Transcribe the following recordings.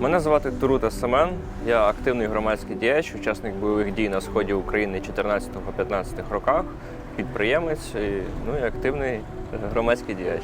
Мене звати Турута Семен. Я активний громадський діяч, учасник бойових дій на сході України 14-15 роках, підприємець, ну і активний громадський діяч.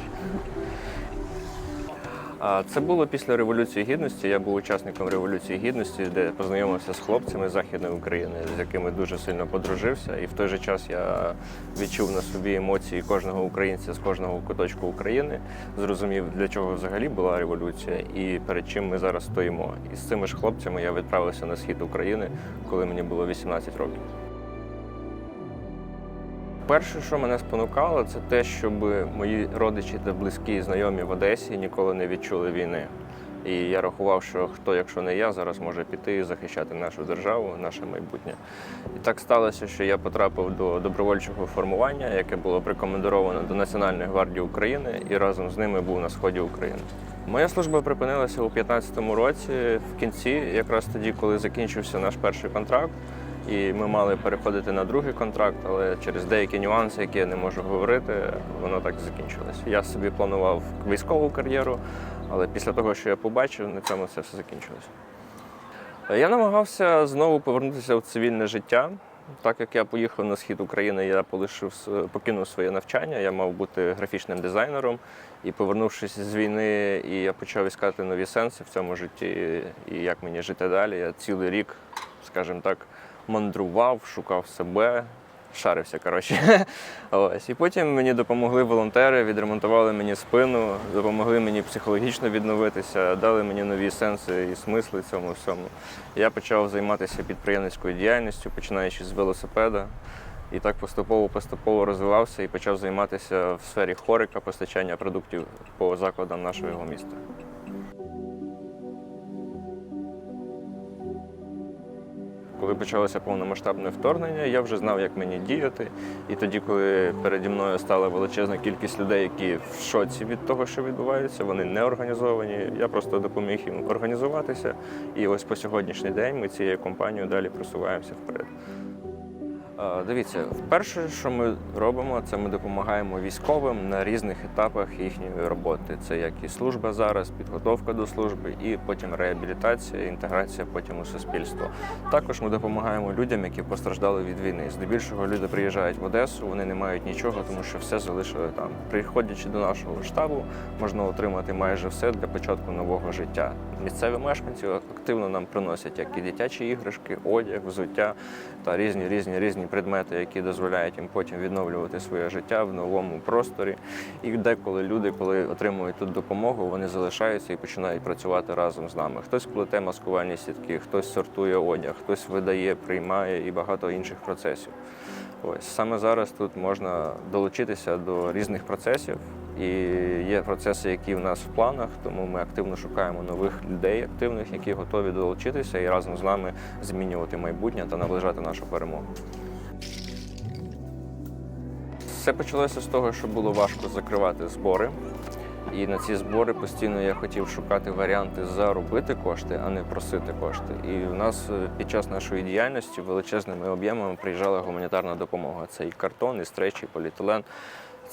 А Це було після Революції Гідності. Я був учасником Революції Гідності, де познайомився з хлопцями Західної України, з якими дуже сильно подружився. І в той же час я відчув на собі емоції кожного українця з кожного куточку України, зрозумів, для чого взагалі була революція і перед чим ми зараз стоїмо. І з цими ж хлопцями я відправився на схід України, коли мені було 18 років. Перше, що мене спонукало, це те, щоб мої родичі та близькі знайомі в Одесі ніколи не відчули війни. І я рахував, що хто, якщо не я, зараз може піти і захищати нашу державу, наше майбутнє. І так сталося, що я потрапив до добровольчого формування, яке було прикомендовано до Національної гвардії України, і разом з ними був на сході України. Моя служба припинилася у 2015 році, в кінці, якраз тоді, коли закінчився наш перший контракт. І ми мали переходити на другий контракт, але через деякі нюанси, які я не можу говорити, воно так закінчилось. Я собі планував військову кар'єру, але після того, що я побачив, на цьому це все закінчилось. Я намагався знову повернутися в цивільне життя. Так як я поїхав на схід України, я полишив покинув своє навчання. Я мав бути графічним дизайнером. І повернувшись з війни, і я почав іскати нові сенси в цьому житті, і як мені жити далі. Я цілий рік, скажімо так, мандрував, шукав себе, шарився. коротше. Ось. І потім мені допомогли волонтери, відремонтували мені спину, допомогли мені психологічно відновитися, дали мені нові сенси і смисли цьому всьому. Я почав займатися підприємницькою діяльністю, починаючи з велосипеда. І так поступово-поступово розвивався і почав займатися в сфері хорика, постачання продуктів по закладам нашого міста. Коли почалося повномасштабне вторгнення, я вже знав, як мені діяти. І тоді, коли переді мною стала величезна кількість людей, які в шоці від того, що відбувається, вони не організовані. Я просто допоміг їм організуватися. І ось по сьогоднішній день ми цією компанією далі просуваємося вперед. Е, Дивіться, вперше, що ми робимо, це ми допомагаємо військовим на різних етапах їхньої роботи. Це як і служба зараз, підготовка до служби, і потім реабілітація, інтеграція потім у суспільство. Також ми допомагаємо людям, які постраждали від війни. Здебільшого люди приїжджають в Одесу, вони не мають нічого, тому що все залишили там. Приходячи до нашого штабу, можна отримати майже все для початку нового життя. Місцеві мешканці активно нам приносять як і дитячі іграшки, одяг, взуття та різні різні різні предмети, які дозволяють їм потім відновлювати своє життя в новому просторі. І деколи люди, коли отримують тут допомогу, вони залишаються і починають працювати разом з нами. Хтось плете маскувальні сітки, хтось сортує одяг, хтось видає, приймає і багато інших процесів. Ось саме зараз тут можна долучитися до різних процесів. І є процеси, які в нас в планах, тому ми активно шукаємо нових людей, активних, які готові долучитися і разом з нами змінювати майбутнє та наближати нашу перемогу. Все почалося з того, що було важко закривати збори. І на ці збори постійно я хотів шукати варіанти заробити кошти, а не просити кошти. І в нас е, під час нашої діяльності величезними об'ємами приїжджала гуманітарна допомога. Це і картон, і стречі, і поліетилен.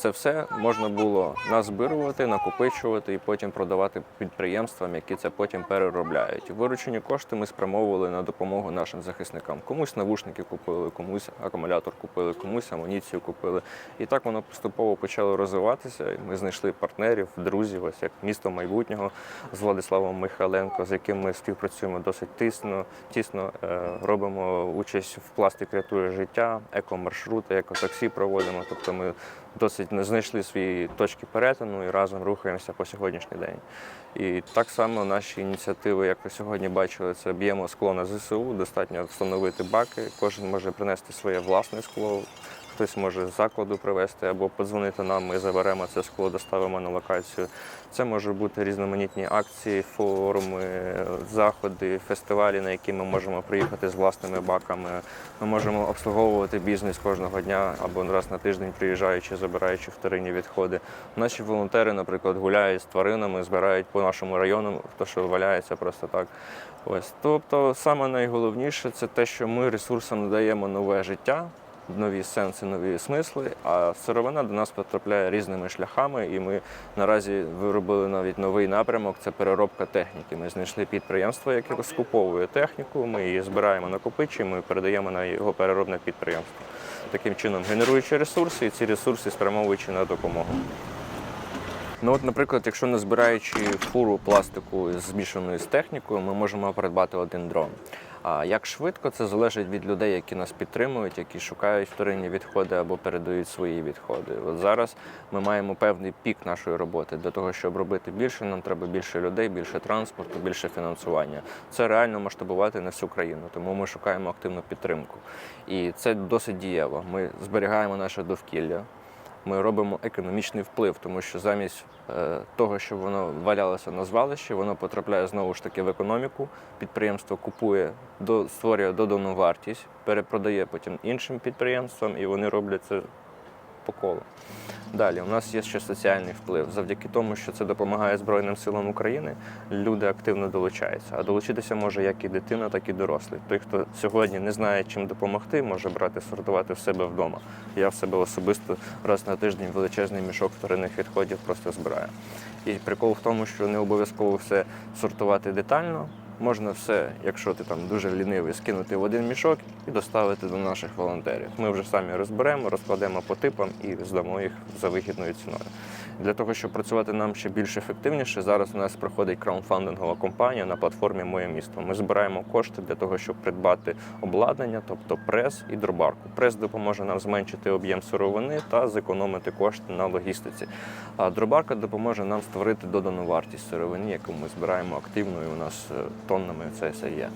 Це все можна було назбирувати, накопичувати і потім продавати підприємствам, які це потім переробляють. Виручені кошти ми спрямовували на допомогу нашим захисникам. Комусь навушники купили, комусь акумулятор купили, комусь амуніцію купили. І так воно поступово почало розвиватися. Ми знайшли партнерів, друзів, ось як місто майбутнього з Владиславом Михайленко, з яким ми співпрацюємо досить тісно, тісно е, робимо участь в пластик рятує життя, екомаршрути, екотаксі проводимо. Тобто ми досить знайшли свої точки перетину і разом рухаємося по сьогоднішній день. І так само наші ініціативи, як ви сьогодні бачили, це б'ємо скло на ЗСУ, достатньо встановити баки, кожен може принести своє власне скло. Хтось може з закладу привезти або подзвонити нам, ми заберемо це скло, доставимо на локацію. Це можуть бути різноманітні акції, форуми, заходи, фестивалі, на які ми можемо приїхати з власними баками. Ми можемо обслуговувати бізнес кожного дня або раз на тиждень приїжджаючи, забираючи вторинні відходи. Наші волонтери, наприклад, гуляють з тваринами, збирають нашому району, то що валяється просто так. Ось тобто, саме найголовніше це те, що ми ресурсам надаємо нове життя. нові сенси, нові смисли. А сировина до нас потрапляє різними шляхами, і ми наразі виробили навіть новий напрямок це переробка техніки. Ми знайшли підприємство, яке скуповує техніку. Ми її збираємо, накопичуємо і передаємо на його переробне підприємство. Таким чином, генеруючи ресурси, і ці ресурси спрямовуючи на допомогу. Ну от, наприклад, якщо не збираючи фуру пластику змішаною з технікою, ми можемо придбати один дрон. А як швидко це залежить від людей, які нас підтримують, які шукають вторинні відходи або передають свої відходи. От зараз ми маємо певний пік нашої роботи. Для того, щоб робити більше, нам треба більше людей, більше транспорту, більше фінансування. Це реально масштабувати на всю країну, тому ми шукаємо активну підтримку. І це досить дієво. Ми зберігаємо наше довкілля ми робимо економічний вплив, тому що замість е, того, щоб воно валялося на звалищі, воно потрапляє знову ж таки в економіку. Підприємство купує, до, створює додану вартість, перепродає потім іншим підприємствам, і вони роблять це по колу. Далі, у нас є ще соціальний вплив. Завдяки тому, що це допомагає Збройним силам України, люди активно долучаються. А долучитися може як і дитина, так і дорослий. Той, хто сьогодні не знає, чим допомогти, може брати, сортувати в себе вдома. Я в себе особисто раз на тиждень величезний мішок вторинних відходів просто збираю. І прикол в тому, що не обов'язково все сортувати детально. Можна все, якщо ти там дуже лінивий, скинути в один мішок і доставити до наших волонтерів. Ми вже самі розберемо, розкладемо по типам і здамо їх за вигідною ціною. Для того, щоб працювати нам ще більш ефективніше, зараз у нас проходить краудфандингова кампанія на платформі Моє місто. Ми збираємо кошти для того, щоб придбати обладнання, тобто прес і дробарку. Прес допоможе нам зменшити об'єм сировини та зекономити кошти на логістиці. А дробарка допоможе нам створити додану вартість сировині, яку ми збираємо активно і у нас е, тоннами це все є.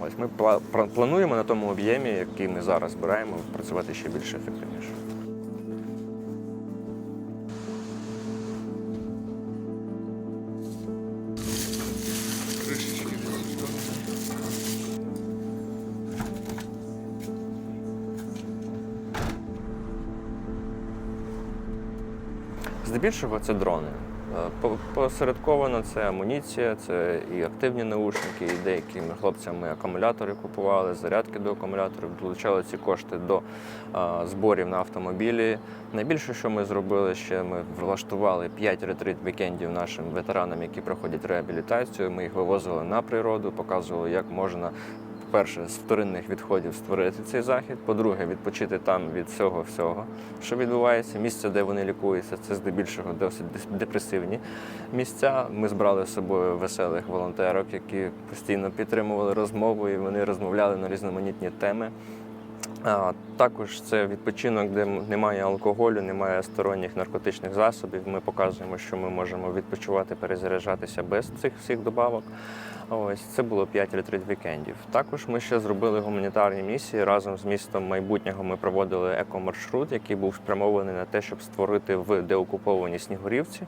Ось ми пла- плануємо на тому об'ємі, який ми зараз збираємо, працювати ще більш ефективніше. Здебільшого це дрони. Е, Посередковано це амуніція, це і активні наушники, і деяким хлопцям ми акумулятори купували, зарядки до акумуляторів, долучали ці кошти до а, зборів на автомобілі. Найбільше, що ми зробили ще, ми влаштували 5 ретрит-вікендів нашим ветеранам, які проходять реабілітацію. Ми їх вивозили на природу, показували, як можна по-перше, з вторинних відходів створити цей захід. По-друге, відпочити там від всього всього, що відбувається. Місця, де вони лікуються, це здебільшого досить депресивні місця. Ми збрали з собою веселих волонтерок, які постійно підтримували розмову, і вони розмовляли на різноманітні теми. А, також це відпочинок, де немає алкоголю, немає сторонніх наркотичних засобів. Ми показуємо, що ми можемо відпочивати, перезаряджатися без цих всіх добавок. Ось це було 5 ретрит вікендів. Також ми ще зробили гуманітарні місії разом з містом майбутнього. Ми проводили екомаршрут, який був спрямований на те, щоб створити в деокупованій Снігурівці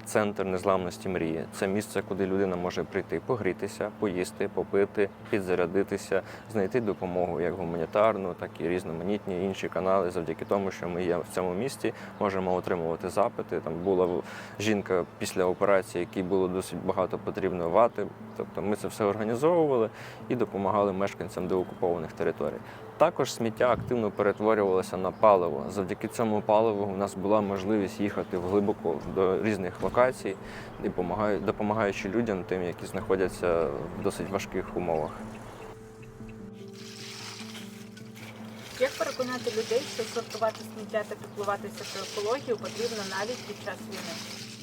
центр незламності мрії. Це місце, куди людина може прийти, погрітися, поїсти, попити, підзарядитися, знайти допомогу як гуманітарну, так і різноманітні інші канали. Завдяки тому, що ми є в цьому місті, можемо отримувати запити. Там була жінка після операції, якій було досить багато потрібно вати. Тобто ми це все організовували і допомагали мешканцям деокупованих територій. Також сміття активно перетворювалося на паливо. Завдяки цьому паливу у нас була можливість їхати вглибоко до різних локацій допомагаючи людям, тим, які знаходяться в досить важких умовах. Як переконати людей, що сортувати сміття та піклуватися про екологію потрібно навіть під час війни?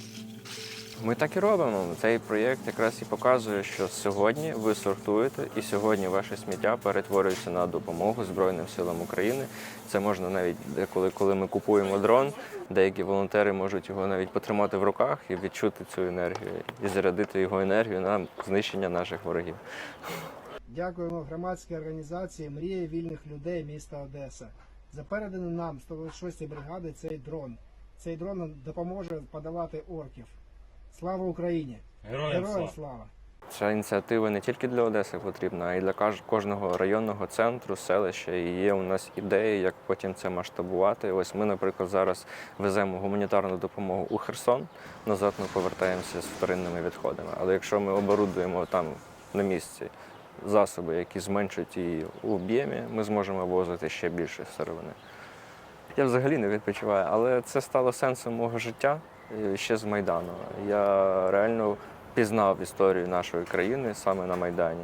Ми так і робимо. Цей проєкт якраз і показує, що сьогодні ви сортуєте, і сьогодні ваше сміття перетворюється на допомогу Збройним силам України. Це можна навіть деколи, коли ми купуємо дрон, деякі волонтери можуть його навіть потримати в руках і відчути цю енергію, і зарядити його енергію на знищення наших ворогів. Дякуємо громадській організації Мрія вільних людей міста Одеса за передану нам 126 бригади цей дрон. Цей дрон допоможе подолати орків. Слава Україні! Героям Героям слава! слава! Ця ініціатива не тільки для Одеси потрібна, а й для кожного районного центру, селища. І є у нас ідеї, як потім це масштабувати. Ось ми, наприклад, зараз веземо гуманітарну допомогу у Херсон. Назад ми повертаємося з вторинними відходами. Але якщо ми оборудуємо там на місці засоби, які зменшать її у об'ємі, ми зможемо возити ще більше сировини. Я взагалі не відпочиваю, але це стало сенсом мого життя ще з Майдану. Я реально пізнав історію нашої країни саме на Майдані.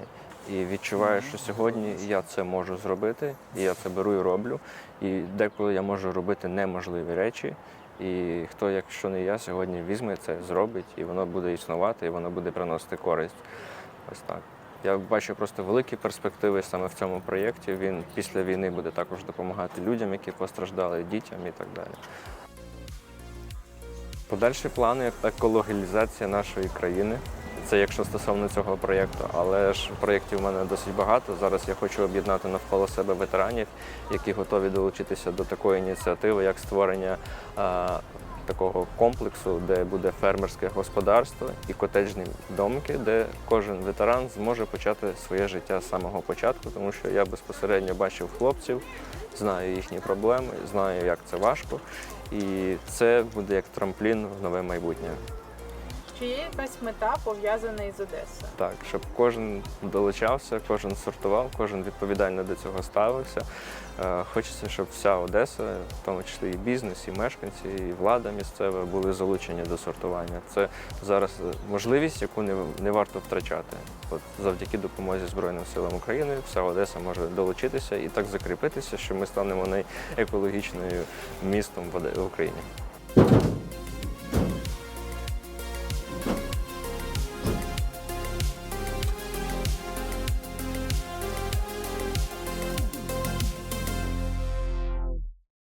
І відчуваю, що сьогодні я це можу зробити, і я це беру і роблю. І деколи я можу робити неможливі речі. І хто, якщо не я, сьогодні візьме це, зробить, і воно буде існувати, і воно буде приносити користь. Ось так. Я бачу просто великі перспективи саме в цьому проєкті. Він після війни буде також допомагати людям, які постраждали, дітям і так далі. Подальші плани екологізація нашої країни. Це якщо стосовно цього проєкту, але ж проєктів у мене досить багато. Зараз я хочу об'єднати навколо себе ветеранів, які готові долучитися до такої ініціативи, як створення а, такого комплексу, де буде фермерське господарство і котеджні домки, де кожен ветеран зможе почати своє життя з самого початку, тому що я безпосередньо бачив хлопців, знаю їхні проблеми, знаю, як це важко, і це буде як трамплін в нове майбутнє. Чи є якась мета пов'язана із Одесою? Так, щоб кожен долучався, кожен сортував, кожен відповідально до цього ставився. Е, Хочеться, щоб вся Одеса, в тому числі і бізнес, і мешканці, і влада місцева були залучені до сортування. Це зараз можливість, яку не, не варто втрачати. От завдяки допомозі Збройним силам України вся Одеса може долучитися і так закріпитися, що ми станемо найекологічною містом в Україні.